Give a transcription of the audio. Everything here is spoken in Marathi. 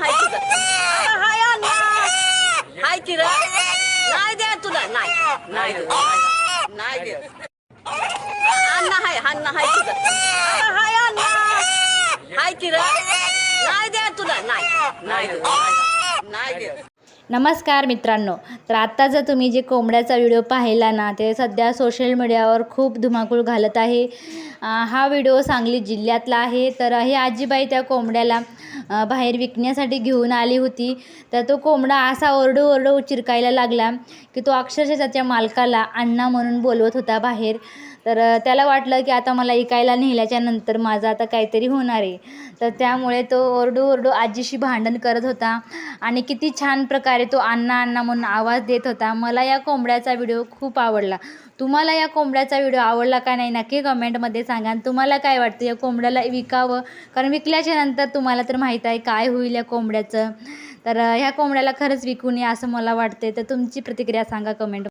हाय तुझं अगं, हाय अण्णा हाय की रे नाही दे तुला नाही नाही दे, नाही दे अण्णा हाय अण्णा हाय तुझं अगं, हाय अण्णा हाय की रे नाही दे तुला नाही नाही दे, नाही दे नमस्कार मित्रांनो. तर आत्ता जर तुम्ही जे कोंबड्याचा व्हिडिओ पाहिला ना ते सध्या सोशल मीडियावर खूप धुमाकूळ घालत आहे. हा व्हिडिओ सांगली जिल्ह्यातला आहे. तर हे आजीबाई त्या कोंबड्याला बाहेर विकण्यासाठी घेऊन आली होती. तर तो कोंबडा असा ओरडू ओरडू चिरकायला लागला की तो अक्षरशः त्याच्या मालकाला अण्णा म्हणून बोलवत होता बाहेर. तर त्याला वाटलं की आता मला इकायला नेल्याच्या नंतर माझं आता काहीतरी होणार आहे. तर त्यामुळे तो ओरडू ओरडू आजीशी भांडण करत होता आणि किती छान प्रकारे तो अण्णा अण्णा म्हणून आवाज देत होता. मला या कोंबड्याचा व्हिडिओ खूप आवडला. तुम्हाला या कोंबड्याचा व्हिडिओ आवडला का नाही नक्की कमेंटमध्ये सांगा आणि तुम्हाला काय वाटतं या कोंबड्याला विकावं? कारण विकल्याच्या नंतर तुम्हाला तर माहीत आहे काय होईल या कोंबड्याचं. तर ह्या कोंबड्याला खरंच विकू नये असं मला वाटते तर तुमची प्रतिक्रिया सांगा कमेंट